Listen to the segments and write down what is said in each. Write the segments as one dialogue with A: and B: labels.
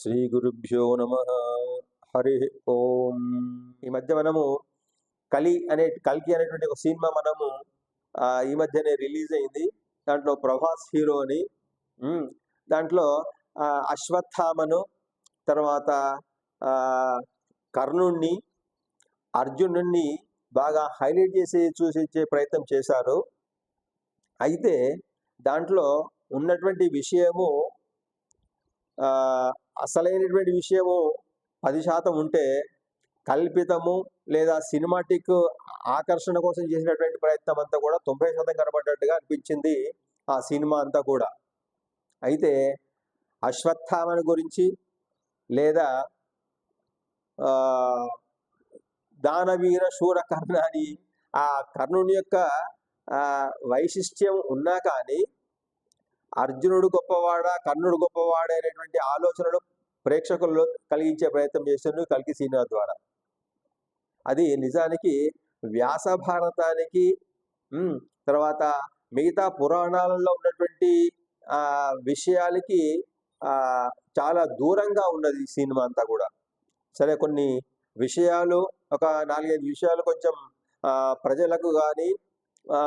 A: శ్రీ గురుభ్యో నమ. హరి ఓం. ఈ మధ్య మనము కలి అనే కల్కి అనేటువంటి ఒక సినిమా మనము ఈ మధ్యనే రిలీజ్ అయింది. దాంట్లో ప్రభాస్ హీరో అని. దాంట్లో అశ్వత్థామను తర్వాత కర్ణుణ్ణి అర్జునుణ్ణి బాగా హైలైట్ చేసి చూసించే ప్రయత్నం చేశారు. అయితే దాంట్లో ఉన్నటువంటి విషయము అసలైనటువంటి విషయము పది శాతం ఉంటే కల్పితము లేదా సినిమాటిక్ ఆకర్షణ కోసం చేసినటువంటి ప్రయత్నం అంతా కూడా తొంభై శాతం కనబడ్డట్టుగా అనిపించింది ఆ సినిమా అంతా కూడా. అయితే అశ్వత్థామని గురించి లేదా దానవీర శూర కర్ణ అని ఆ కర్ణుని యొక్క వైశిష్ట్యం ఉన్నా కానీ అర్జునుడు గొప్పవాడా కర్ణుడు గొప్పవాడా అనేటువంటి ఆలోచనలు ప్రేక్షకుల్లో కలిగించే ప్రయత్నం చేస్తున్నారు కల్కి సినిమా ద్వారా. అది నిజానికి వ్యాస భారతానికి తర్వాత మిగతా పురాణాలలో ఉన్నటువంటి ఆ విషయాలకి ఆ చాలా దూరంగా ఉన్నది సినిమా అంతా కూడా. సరే కొన్ని విషయాలు ఒక నాలుగైదు విషయాలు కొంచెం ప్రజలకు కానీ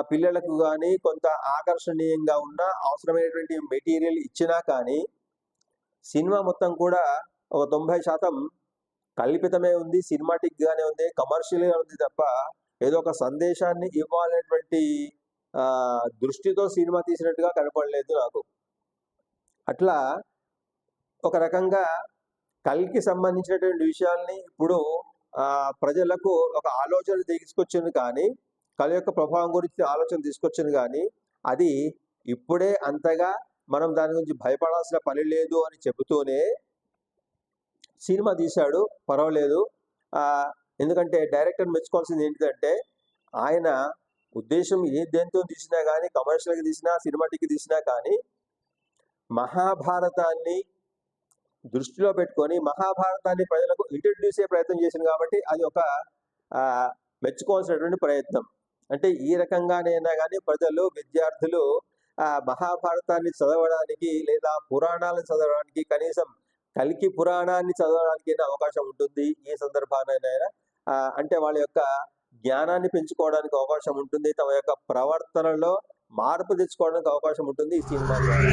A: పిల్లలకు కానీ కొంత ఆకర్షణీయంగా ఉన్న అవసరమైనటువంటి మెటీరియల్ ఇచ్చినా కానీ సినిమా మొత్తం కూడా ఒక తొంభై శాతం కల్పితమే ఉంది సినిమాటిక్ గానే ఉంది కమర్షియల్గా ఉంది తప్ప ఏదో ఒక సందేశాన్ని ఇవ్వాలనేటువంటి ఆ, దృష్టితో సినిమా తీసినట్టుగా కనపడలేదు నాకు. అట్లా ఒక రకంగా కల్కి సంబంధించినటువంటి విషయాల్ని ఇప్పుడు ఆ ప్రజలకు ఒక ఆలోచన తీసుకొచ్చింది కానీ కళ యొక్క ప్రభావం గురించి ఆలోచన తీసుకొచ్చింది కానీ అది ఇప్పుడే అంతగా మనం దాని గురించి భయపడాల్సిన పని లేదు అని చెబుతూనే సినిమా తీశాడు పర్వాలేదు. ఎందుకంటే డైరెక్టర్ మెచ్చుకోవాల్సింది ఏంటంటే ఆయన ఉద్దేశం ఏ దేంతో తీసినా కానీ కమర్షియల్గా తీసినా సినిమాటిక్ తీసినా కానీ మహాభారతాన్ని దృష్టిలో పెట్టుకొని మహాభారతాన్ని ప్రజలకు ఇంట్రడ్యూస్ చేసే ప్రయత్నం చేసింది కాబట్టి అది ఒక మెచ్చుకోవాల్సినటువంటి ప్రయత్నం. అంటే ఈ రకంగానైనా కానీ ప్రజలు విద్యార్థులు ఆ మహాభారతాన్ని చదవడానికి లేదా పురాణాలను చదవడానికి కనీసం కలికి పురాణాన్ని చదవడానికి అవకాశం ఉంటుంది. ఈ సందర్భానైనా అంటే వాళ్ళ యొక్క జ్ఞానాన్ని పెంచుకోవడానికి అవకాశం ఉంటుంది. తమ యొక్క ప్రవర్తనలో మార్పు తెచ్చుకోవడానికి అవకాశం ఉంటుంది ఈ సినిమా ద్వారా.